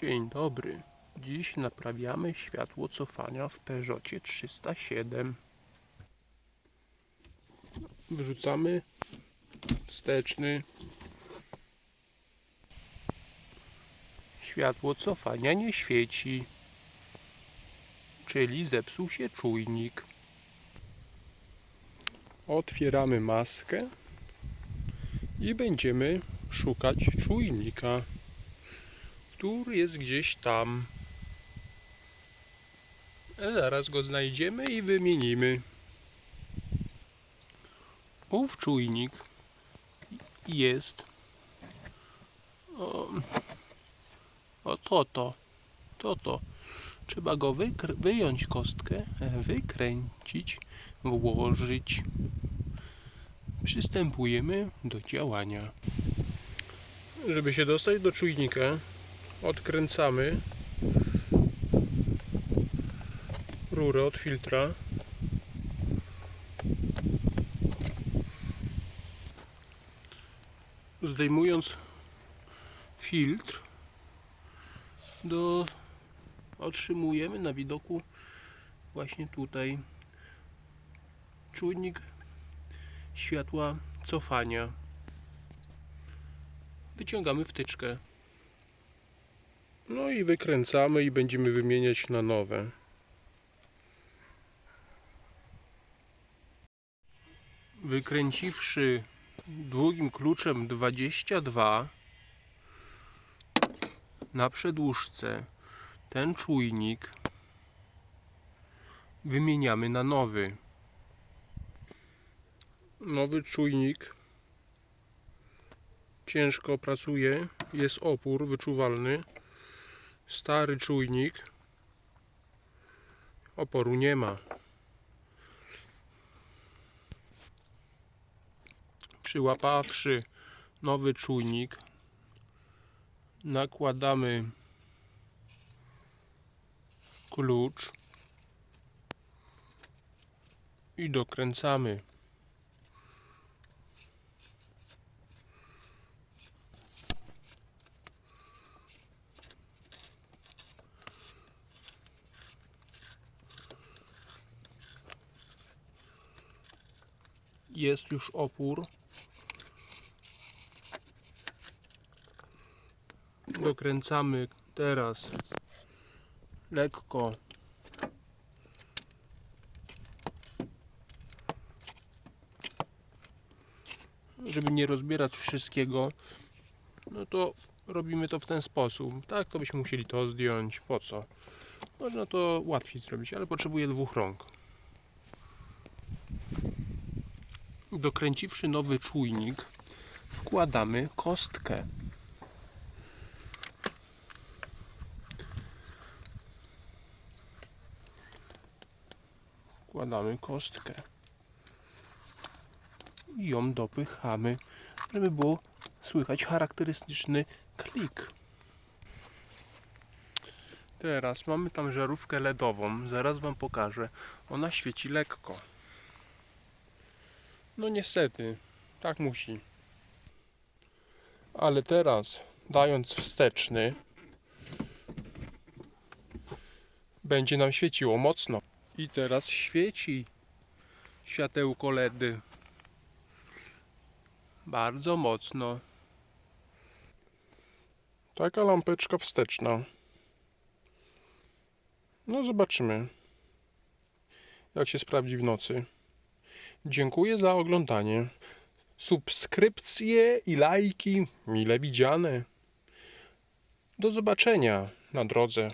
Dzień dobry. Dziś naprawiamy światło cofania w Peugeotie 307. Wyrzucamy wsteczny. Światło cofania nie świeci, czyli zepsuł się czujnik. Otwieramy maskę i będziemy szukać czujnika który jest gdzieś tam. E, Zaraz go znajdziemy i wymienimy. Ów czujnik jest. O, o to to. To to. Trzeba go wyjąć kostkę, wykręcić, włożyć. Przystępujemy do działania. Żeby się dostać do czujnika, odkręcamy rurę od filtra. Zdejmując filtr, do, otrzymujemy na widoku właśnie tutaj czujnik światła cofania. Wyciągamy wtyczkę. No i wykręcamy i będziemy wymieniać na nowe. Wykręciwszy długim kluczem 22 na przedłużce ten czujnik wymieniamy na nowy. Nowy czujnik ciężko pracuje, jest opór wyczuwalny stary czujnik. Oporu nie ma. Przyłapawszy nowy czujnik nakładamy klucz i dokręcamy jest już opór. Dokręcamy teraz lekko. Żeby nie rozbierać wszystkiego no to robimy to w ten sposób. Tak to byśmy musieli to zdjąć. Po co? Można to łatwiej zrobić ale potrzebuję dwóch rąk dokręciwszy nowy czujnik, wkładamy kostkę. Wkładamy kostkę i ją dopychamy, żeby było słychać charakterystyczny klik. Teraz mamy tam żarówkę LEDową, zaraz Wam pokażę. Ona świeci lekko. No niestety, tak musi. Ale teraz, dając wsteczny, będzie nam świeciło mocno. I teraz świeci światełko LEDy. Bardzo mocno. Taka lampeczka wsteczna. No zobaczymy, jak się sprawdzi w nocy. Dziękuję za oglądanie. Subskrypcje i lajki mile widziane. Do zobaczenia na drodze.